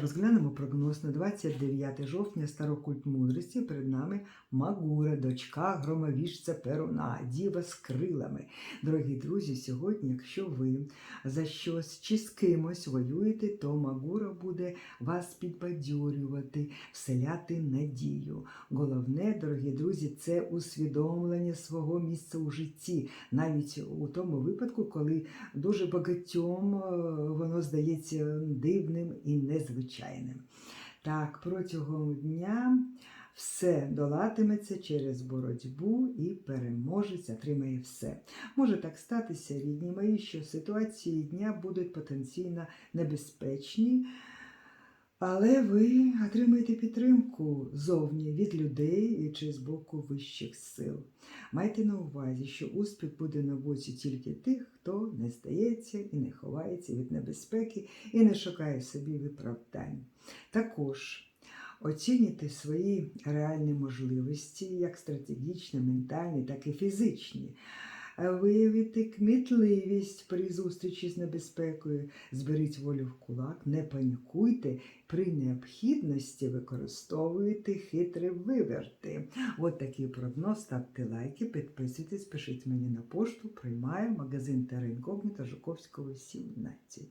Розглянемо прогноз на 29 жовтня старокульт мудрості. Перед нами Магура, дочка громовіжця Перуна, діва з крилами. Дорогі друзі, сьогодні, якщо ви за щось чи з кимось воюєте, то Магура буде вас підбадьорювати, вселяти надію. Головне, дорогі друзі, це усвідомлення свого місця у житті, навіть у тому випадку, коли дуже багатьом е, воно здається дивним і незвичайним. Так, протягом дня все долатиметься через боротьбу і переможець отримає все. Може так статися, рідні мої, що ситуації дня будуть потенційно небезпечні, але ви отримаєте підтримку зовні від людей чи з боку вищих сил. Майте на увазі, що успіх буде на боці тільки тих, хто не здається і не ховається від небезпеки і не шукає собі виправдань. Також оцінюйте свої реальні можливості, як стратегічні, ментальні, так і фізичні. Виявити кмітливість при зустрічі з небезпекою, зберіть волю в кулак, не панікуйте, при необхідності використовуйте хитрі виверти. От такий прогноз. Ставте лайки, підписуйтесь, пишіть мені на пошту. Приймаю магазин Терен Когніта Жуковського 17.